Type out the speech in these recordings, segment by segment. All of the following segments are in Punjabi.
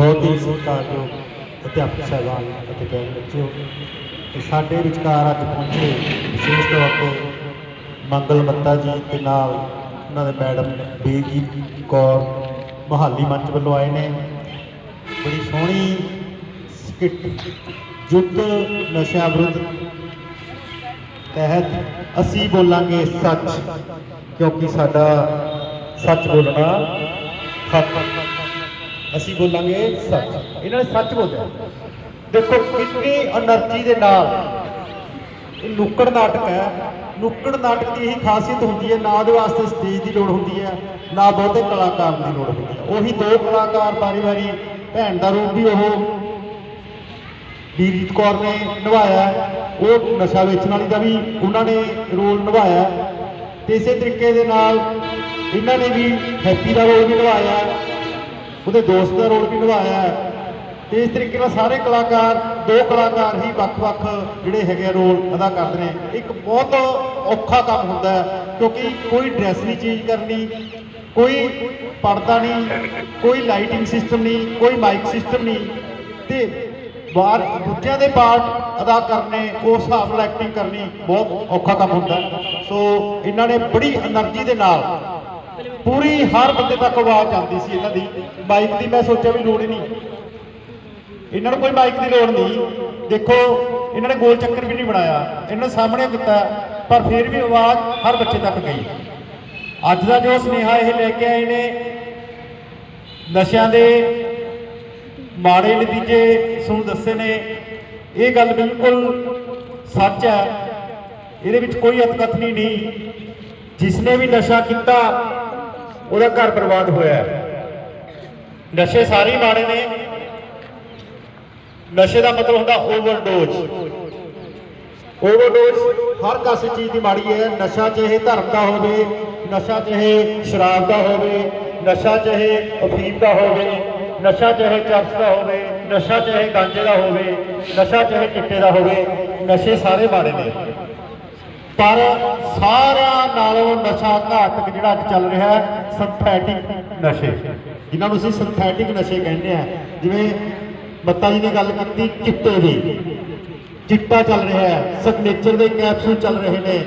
ਬਹੁਤ ਹੀ ਸਤਿਕਾਰਯੋਗ ਅਧਿਆਪਕ ਸਾਹਿਬਾਨ ਅਤੇ ਪਿਆਰੇ ਬੱਚਿਓ, ਤੇ ਸਾਡੇ ਵਿਚਕਾਰ ਅੱਜ ਪਹੁੰਚੇ ਵਿਸ਼ੇਸ਼ ਤੌਰ ਤੇ ਮੰਗਲ ਮੱਤਾ ਜੀ ਤੇ ਨਾਲ ਉਹਨਾਂ ਦੇ ਮੈਡਮ ਬੇਜੀਤ ਕੌਰ ਮਹਾਲੀ ਮੰਚ ਵੱਲੋਂ ਆਏ ਨੇ। ਬੜੀ ਸੋਹਣੀ ਸਕਿੱਟ ਯੁੱਧ ਨਸ਼ਿਆਂ ਵਿਰੁੱਧ ਤਹਿਤ ਅਸੀਂ ਬੋਲਾਂਗੇ ਸੱਚ, ਕਿਉਂਕਿ ਸਾਡਾ ਸੱਚ ਬੋਲਣਾ ਹੱਕ। ਅਸੀਂ ਬੋਲਾਂਗੇ ਸੱਚ। ਇਹਨਾਂ ਨੇ ਸੱਚ ਬੋਲਿਆ। ਦੇਖੋ, ਕਿੰਨੀ એનર્ਜੀ ਦੇ ਨਾਲ ਇਹ ਨੁੱਕੜ ਨਾਟਕ ਹੈ। ਨੁੱਕੜ ਨਾਟਕ ਦੀ ਇਹੀ ਖਾਸੀਅਤ ਹੁੰਦੀ ਹੈ, ਨਾ ਦੇ ਵਾਸਤੇ ਸਟੇਜ ਦੀ ਲੋੜ ਹੁੰਦੀ ਹੈ, ਨਾ ਬਹੁਤੇ ਕਲਾਕਾਰ ਦੀ ਲੋੜ ਹੁੰਦੀ ਹੈ। ਉਹੀ ਦੋ ਕਲਾਕਾਰ ਵਾਰੀ-ਵਾਰੀ ਭੈਣ ਦਾ ਰੂਪ ਵੀ ਉਹ ਵੀਰਜੀਤ ਕੌਰ ਨੇ ਨਿਭਾਇਆ ਉਹ ਨਸ਼ਾ ਵੇਚਣ ਵਾਲੀ ਦਾ ਵੀ ਉਹਨਾਂ ਨੇ ਰੋਲ ਨਿਭਾਇਆ ਤੇ ਇਸੇ ਤਰੀਕੇ ਦੇ ਨਾਲ ਇਹਨਾਂ ਨੇ ਵੀ ਹੈਪੀ ਦਾ ਰੋਲ ਨਿਭਾਇਆ ਉਹਦੇ ਦੋਸਤ ਦਾ ਰੋਲ ਵੀ ਨਿਭਾਇਆ ਹੈ। ਤੇ ਇਸ ਤਰੀਕੇ ਨਾਲ ਸਾਰੇ ਕਲਾਕਾਰ, ਦੋ ਕਲਾਕਾਰ ਹੀ ਵੱਖ-ਵੱਖ ਜਿਹੜੇ ਹੈਗੇ ਆ ਰੋਲ ਅਦਾ ਕਰਦੇ ਨੇ। ਇੱਕ ਬਹੁਤ ਔਖਾ ਕੰਮ ਹੁੰਦਾ ਹੈ, ਕਿਉਂਕਿ ਕੋਈ ਡਰੈਸ ਨਹੀਂ ਚੇਂਜ ਕਰਨੀ, ਕੋਈ ਪਰਦਾ ਨਹੀਂ, ਕੋਈ ਲਾਈਟਿੰਗ ਸਿਸਟਮ ਨਹੀਂ, ਕੋਈ ਮਾਈਕ ਸਿਸਟਮ ਨਹੀਂ। ਤੇ ਬਾਹਰ ਦੂਜਿਆਂ ਦੇ ਪਾਰਟ ਅਦਾ ਕਰਨੇ, ਉਸ ਹਿਸਾਬ ਨਾਲ ਐਕਟਿੰਗ ਕਰਨੀ ਬਹੁਤ ਔਖਾ ਕੰਮ ਹੁੰਦਾ ਸੋ ਇਹਨਾਂ ਨੇ ਬੜੀ એનર્ਜੀ ਦੇ ਨਾਲ ਪੂਰੀ ਹਰ ਬੰਦੇ ਤੱਕ ਆਵਾਜ਼ ਜਾਂਦੀ ਸੀ ਇਹਨਾਂ ਦੀ। ਮਾਈਕ ਦੀ ਮੈਂ ਸੋਚਿਆ ਵੀ ਲੋੜ ਹੀ ਨਹੀਂ। ਇਹਨਾਂ ਨੂੰ ਕੋਈ ਮਾਈਕ ਦੀ ਲੋੜ ਨਹੀਂ। ਦੇਖੋ, ਇਹਨਾਂ ਨੇ ਗੋਲ ਚੱਕਰ ਵੀ ਨਹੀਂ ਬਣਾਇਆ। ਇਹਨਾਂ ਸਾਹਮਣੇ ਕੀਤਾ ਪਰ ਫਿਰ ਵੀ ਆਵਾਜ਼ ਹਰ ਬੱਚੇ ਤੱਕ ਗਈ। ਅੱਜ ਦਾ ਜੋ ਸੁਨੇਹਾ ਇਹ ਲੈ ਕੇ ਆਏ ਨੇ, ਨਸ਼ਿਆਂ ਦੇ ਮਾੜੇ ਨਤੀਜੇ ਤੁਹਾਨੂੰ ਦੱਸੇ ਨੇ, ਇਹ ਗੱਲ ਬਿਲਕੁਲ ਸੱਚ ਹੈ। ਇਹਦੇ ਵਿੱਚ ਕੋਈ ਅਤਕਥਨੀ ਨਹੀਂ। ਜਿਸਨੇ ਵੀ ਨਸ਼ਾ ਕੀਤਾ ਉਹਦਾ ਘਰ ਬਰਬਾਦ ਹੋਇਆ ਨਸ਼ੇ ਸਾਰੇ ਮਾੜੇ ਨੇ। ਨਸ਼ੇ ਦਾ ਮਤਲਬ ਹੁੰਦਾ ਓਵਰਡੋਜ਼ ਓਵਰਡੋਜ਼ ਹਰ ਕਾਸੇ ਚੀਜ਼ ਦੀ ਮਾੜੀ ਹੈ। ਨਸ਼ਾ ਚਾਹੇ ਧਰਮ ਦਾ ਹੋਵੇ, ਨਸ਼ਾ ਚਾਹੇ ਸ਼ਰਾਬ ਦਾ ਹੋਵੇ, ਨਸ਼ਾ ਚਾਹੇ ਅਫੀਮ ਦਾ ਹੋਵੇ, ਨਸ਼ਾ ਚਾਹੇ ਚਰਸ ਦਾ ਹੋਵੇ, ਨਸ਼ਾ ਚਾਹੇ ਗਾਂਜੇ ਦਾ ਹੋਵੇ, ਨਸ਼ਾ ਚਾਹੇ ਚਿੱਟੇ ਦਾ ਹੋਵੇ, ਨਸ਼ੇ ਸਾਰੇ ਮਾੜੇ ਨੇ। ਪਰ ਸਾਰਿਆਂ ਨਾਲੋਂ ਨਸ਼ਾ ਘਾਤਕ ਜਿਹੜਾ ਅੱਜ ਚੱਲ ਰਿਹਾ ਹੈ ਸਿੰਥੈਟਿਕ ਨਸ਼ੇ। ਜਿਨ੍ਹਾਂ ਨੂੰ ਅਸੀਂ ਸਿੰਥੈਟਿਕ ਨਸ਼ੇ ਕਹਿੰਦੇ ਆ ਜਿਵੇਂ ਮੱਤਾ ਜੀ ਨੇ ਗੱਲ ਕੀਤੀ, ਚਿੱਟੇ ਦੀ। ਚਿੱਟਾ ਚੱਲ ਰਿਹਾ ਹੈ ਸਿਗਨੇਚਰ ਦੇ ਕੈਪਸੂਲ ਚੱਲ ਰਹੇ ਨੇ।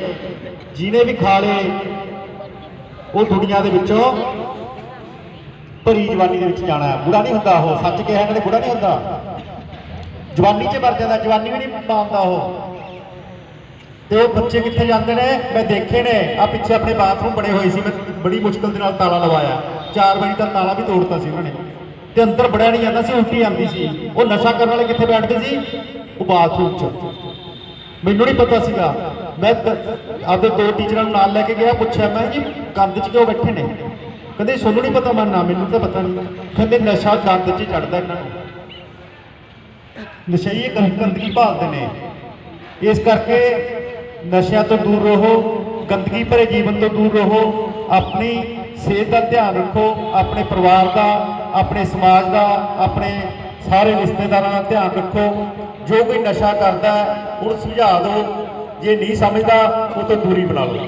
ਜਿਹਨੇ ਵੀ ਖਾ ਲਏ, ਉਹ ਦੁਨੀਆ ਦੇ ਵਿੱਚੋਂ ਭਰੀ ਜਵਾਨੀ ਦੇ ਵਿੱਚ ਜਾਣਾ ਹੈ। ਬੁੜਾ ਨਹੀਂ ਹੁੰਦਾ ਉਹ, ਸੱਚ ਕਿਹਾ ਇਹਨਾਂ ਨੇ ਬੁੜਾ ਨਹੀਂ ਹੁੰਦਾ। ਜਵਾਨੀ 'ਚ ਮਰ ਜਾਂਦਾ, ਜਵਾਨੀ ਵੀ ਨਹੀਂ ਪਾਉਂਦਾ ਉਹ। ਤੇ ਉਹ ਬੱਚੇ ਕਿੱਥੇ ਜਾਂਦੇ ਨੇ? ਮੈਂ ਦੇਖੇ ਨੇ। ਆ ਪਿੱਛੇ ਆਪਣੇ ਬਾਥਰੂਮ ਬਣੇ ਹੋਏ ਸੀ। ਮੈਂ ਬੜੀ ਮੁਸ਼ਕਲ ਦੇ ਨਾਲ ਤਾਲਾ ਲਵਾਇਆ। ਚਾਰ ਵਾਰੀ ਤਾਂ ਤਾਲਾ ਵੀ ਤੋੜਤਾ ਸੀ ਉਹਨਾਂ ਨੇ। ਤੇ ਅੰਦਰ ਬੜਿਆ ਨਹੀਂ ਜਾਂਦਾ ਸੀ, ਉਲਟੀ ਆਉਂਦੀ ਸੀ। ਉਹ ਨਸ਼ਾ ਕਰਨ ਵਾਲੇ ਕਿੱਥੇ ਬੈਠਦੇ ਸੀ? ਉਹ ਬਾਥਰੂਮ 'ਚ। ਮੈਨੂੰ ਨਹੀਂ ਪਤਾ ਸੀਗਾ। ਮੈਂ ਆਪਦੇ ਦੋ ਟੀਚਰਾਂ ਨੂੰ ਨਾਲ ਲੈ ਕੇ ਗਿਆ। ਪੁੱਛਿਆ, ਮੈਂ ਜੀ, ਕੰਧ 'ਚ ਕਿਉਂ ਬੈਠੇ ਨੇ? ਕਹਿੰਦੇ ਤੁਹਾਨੂੰ ਨਹੀਂ ਪਤਾ ਮੈਂ ਨਾ ਮੈਨੂੰ ਤਾਂ ਪਤਾ ਨਹੀਂ। ਕਹਿੰਦੇ, ਨਸ਼ਾ ਦੰਦ 'ਚ ਚੜਦਾ ਇਹਨਾਂ ਨੂੰ। ਨਸ਼ਈਏ ਗੰਦਗੀ ਭਾਲਦੇ ਨੇ। ਇਸ ਕਰਕੇ ਨਸ਼ਿਆਂ ਤੋਂ ਦੂਰ ਰਹੋ, ਗੰਦਗੀ ਭਰੇ ਜੀਵਨ ਤੋਂ ਦੂਰ ਰਹੋ, ਆਪਣੀ ਸਿਹਤ ਦਾ ਧਿਆਨ ਰੱਖੋ, ਆਪਣੇ ਪਰਿਵਾਰ ਦਾ, ਆਪਣੇ ਸਮਾਜ ਦਾ, ਆਪਣੇ ਸਾਰੇ ਰਿਸ਼ਤੇਦਾਰਾਂ ਦਾ ਧਿਆਨ ਰੱਖੋ। ਜੋ ਕੋਈ ਨਸ਼ਾ ਕਰਦਾ ਉਹਨੂੰ ਸਮਝਾ ਦਿਓ। ਜੇ ਨਹੀਂ ਸਮਝਦਾ, ਉਹ ਤੋਂ ਦੂਰੀ ਬਣਾ ਲਓ।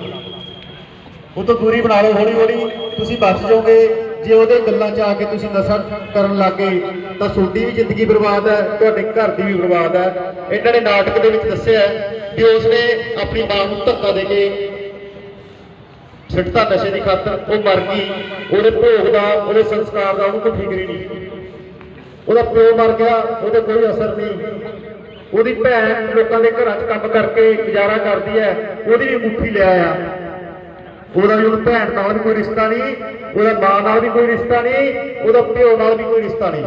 ਉਹ ਤੋਂ ਦੂਰੀ ਬਣਾ ਲਓ ਹੌਲੀ ਹੌਲੀ ਤੁਸੀਂ ਬਚ ਜਾਓਗੇ। ਜੇ ਉਹਦੇ ਗੱਲਾਂ 'ਚ ਆ ਕੇ ਤੁਸੀਂ ਨਸ਼ਾ ਕਰਨ ਲੱਗੇ ਤਾਂ ਤੁਹਾਡੀ ਵੀ ਜ਼ਿੰਦਗੀ ਬਰਬਾਦ ਹੈ, ਤੁਹਾਡੇ ਘਰ ਦੀ ਵੀ ਬਰਬਾਦ ਹੈ। ਇਹਨਾਂ ਨੇ ਨਾਟਕ ਦੇ ਵਿੱਚ ਦੱਸਿਆ ਕਿ ਉਸਨੇ ਆਪਣੀ ਮਾਂ ਨੂੰ ਧੱਕਾ ਦੇ ਕੇ ਸਿੱਟਤਾ ਨਸ਼ੇ ਦੀ ਖਾਤਰ, ਉਹ ਮਰ ਗਈ। ਉਹਦੇ ਭੋਗ ਦਾ, ਉਹਦੇ ਸੰਸਕਾਰ ਦਾ ਉਹਨੂੰ ਕੋਈ ਫਿਕਰ ਹੀ ਨਹੀਂ। ਉਹਦਾ ਪਿਓ ਮਰ ਗਿਆ, ਉਹਦੇ ਕੋਈ ਅਸਰ ਨਹੀਂ। ਉਹਦੀ ਭੈਣ ਲੋਕਾਂ ਦੇ ਘਰਾਂ 'ਚ ਕੰਮ ਕਰਕੇ ਗੁਜ਼ਾਰਾ ਕਰਦੀ ਹੈ, ਉਹਦੀ ਵੀ ਮੁੱਠੀ ਲੈ ਆਇਆ। ਉਹਦਾ ਵੀ ਉਹ ਭੈਣ ਨਾਲ ਵੀ ਕੋਈ ਰਿਸ਼ਤਾ ਨਹੀਂ, ਉਹਦਾ ਮਾਂ ਨਾਲ ਵੀ ਕੋਈ ਰਿਸ਼ਤਾ ਨਹੀਂ, ਉਹਦਾ ਪਿਓ ਨਾਲ ਵੀ ਕੋਈ ਰਿਸ਼ਤਾ ਨਹੀਂ।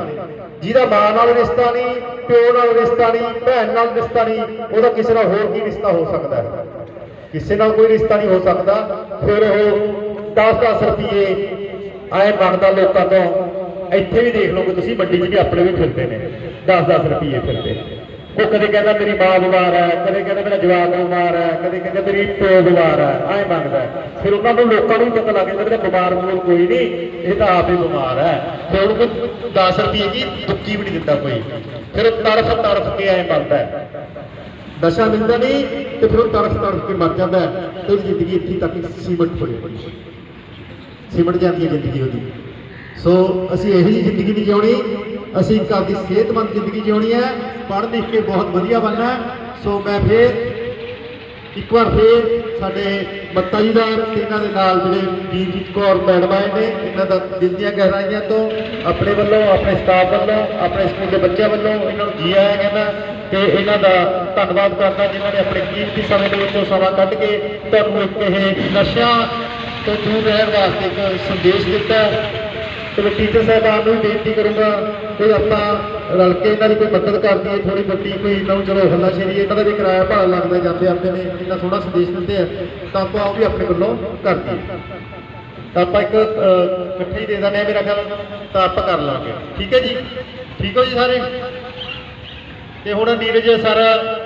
ਜਿਹਦਾ ਮਾਂ ਨਾਲ ਰਿਸ਼ਤਾ ਨਹੀਂ, ਪਿਓ ਨਾਲ ਰਿਸ਼ਤਾ ਨਹੀਂ, ਭੈਣ ਨਾਲ ਰਿਸ਼ਤਾ ਨਹੀਂ, ਉਹਦਾ ਕਿਸੇ ਨਾਲ ਹੋਰ ਕੀ ਰਿਸ਼ਤਾ ਹੋ ਸਕਦਾ ਹੈ? ਕਿਸੇ ਨਾਲ ਕੋਈ ਰਿਸ਼ਤਾ ਨਹੀਂ ਹੋ ਸਕਦਾ। ਫਿਰ ਉਹ 10-10 ਰੁਪਏ ਆਏ ਬਣਦਾ ਲੋਕਾਂ ਤੋਂ। ਇੱਥੇ ਵੀ ਦੇਖ ਲਓਗੇ ਤੁਸੀਂ ਵੱਡੀ 'ਚ ਆਪਣੇ ਵੀ ਫਿਰਦੇ ਨੇ। 10-10 ਰੁਪਏ ਫਿਰਦੇ ਨੇ। ਉਹ ਕਦੇ ਕਹਿੰਦਾ ਮੇਰੀ ਮਾਂ ਬਿਮਾਰ ਹੈ, ਕਦੇ ਕਹਿੰਦਾ ਮੇਰਾ ਜਵਾਕ ਬਿਮਾਰ ਹੈ, ਕਦੇ ਕਹਿੰਦਾ ਮੇਰੀ ਪਿਓ ਬਿਮਾਰ ਹੈ, ਐਂ ਮੰਗਦਾ ਫਿਰ ਉਹਨਾਂ ਨੂੰ ਲੋਕਾਂ ਨੂੰ ਪਤਾ ਲੱਗ ਜਾਂਦਾ ਵੀ ਇਹਦਾ ਬਿਮਾਰ ਕੋਈ ਨਹੀਂ, ਇਹ ਤਾਂ ਆਪ ਹੀ ਬਿਮਾਰ ਹੈ। ਫਿਰ ਉਹਨੂੰ ਕੋਈ 10 ਰੁਪਏ ਦੀ ਦੁੱਕੀ ਵੀ ਨਹੀਂ ਦਿੰਦਾ ਕੋਈ। ਫਿਰ ਉਹ ਤਰਫ ਤਰਫ ਕੇ ਐਂ ਮਰਦਾ ਦਸ਼ਾ ਦਿੰਦਾ ਨਹੀਂ ਤੇ ਫਿਰ ਉਹ ਤੜਫ ਤੜਫ ਕੇ ਮਰ ਜਾਂਦਾ ਤੇ ਉਹਦੀ ਜ਼ਿੰਦਗੀ ਇੱਥੇ ਤੱਕ ਸੀਮਟ ਹੋ ਜਾਂਦੀ ਸਿਮਟ ਜਾਂਦੀ ਹੈ ਜ਼ਿੰਦਗੀ ਉਹਦੀ। ਸੋ ਅਸੀਂ ਇਹੋ ਜਿਹੀ ਜ਼ਿੰਦਗੀ ਨਹੀਂ ਜਿਉਣੀ ਅਸੀਂ ਘਰ ਦੀ ਸਿਹਤਮੰਦ ਜ਼ਿੰਦਗੀ ਜਿਉਣੀ ਹੈ, ਪੜ੍ਹ ਲਿਖ ਕੇ ਬਹੁਤ ਵਧੀਆ ਬਣਨਾ ਸੋ ਮੈਂ ਫੇਰ ਇੱਕ ਵਾਰ ਫੇਰ ਸਾਡੇ ਮੱਤਾ ਜੀ ਦਾ ਤੇ ਇਹਨਾਂ ਦੇ ਨਾਲ ਜਿਹੜੇ ਵੀਰਜੀਤ ਕੌਰ ਮੈਡਮ ਆਏ ਨੇ, ਇਹਨਾਂ ਦਾ ਦਿਲ ਦੀਆਂ ਗਹਿਰਾਈਆਂ ਤੋਂ ਆਪਣੇ ਵੱਲੋਂ, ਆਪਣੇ ਸਟਾਫ ਵੱਲੋਂ, ਆਪਣੇ ਸਕੂਲ ਦੇ ਬੱਚਿਆਂ ਵੱਲੋਂ ਇਹਨਾਂ ਨੂੰ ਜੀ ਆਇਆਂ ਕਹਿੰਦਾ ਤੇ ਇਹਨਾਂ ਦਾ ਧੰਨਵਾਦ ਕਰਦਾ ਜਿਨ੍ਹਾਂ ਨੇ ਆਪਣੇ ਕੀਮਤੀ ਸਮੇਂ ਦੇ ਵਿੱਚੋਂ ਸਮਾਂ ਕੱਢ ਕੇ ਤੁਹਾਨੂੰ ਇੱਕ ਇਹ ਨਸ਼ਿਆਂ ਤੋਂ ਦੂਰ ਰਹਿਣ ਵਾਸਤੇ ਇੱਕ ਸੰਦੇਸ਼ ਦਿੱਤਾ। ਤੇ ਮੈਂ ਟੀਚਰ ਸਾਹਿਬਾਨ ਨੂੰ ਵੀ ਬੇਨਤੀ ਕਰੂੰਗਾ ਕਿ ਆਪਾਂ ਰਲ ਕੇ ਇਹਨਾਂ ਦੀ ਕੋਈ ਮਦਦ ਕਰ ਦਈਏ ਥੋੜੀ ਵੱਡੀ ਕੋਈ ਇਹਨਾਂ ਨੂੰ ਚਲੋ ਹੱਲਾ ਸ਼ੇਰੀ ਇਹਨਾਂ ਦਾ ਵੀ ਕਿਰਾਇਆ ਭਾੜਾ ਲੱਗਦਾ ਜਾਂਦੇ ਆਉਂਦੇ ਨੇ ਇੰਨਾ ਸੋਹਣਾ ਸੰਦੇਸ਼ ਦਿੰਦੇ ਆ ਤਾਂ ਆਪਾਂ ਉਹ ਵੀ ਆਪਣੇ ਵੱਲੋਂ ਕਰ ਦਈਏ। ਤਾਂ ਆਪਾਂ ਇੱਕ ਅਹ, ਇਕੱਠੇ ਹੀ ਦੇ ਦਿੰਦੇ ਆ ਮੇਰਾ ਖਿਆਲ ਤਾਂ ਆਪਾਂ ਕਰ ਲਾਂਗੇ। ਠੀਕ ਹੈ ਜੀ? ਠੀਕ ਹੋ ਜੀ ਸਾਰੇ? ਤੇ ਹੁਣ ਨੀਰਜ ਸਾਰਾ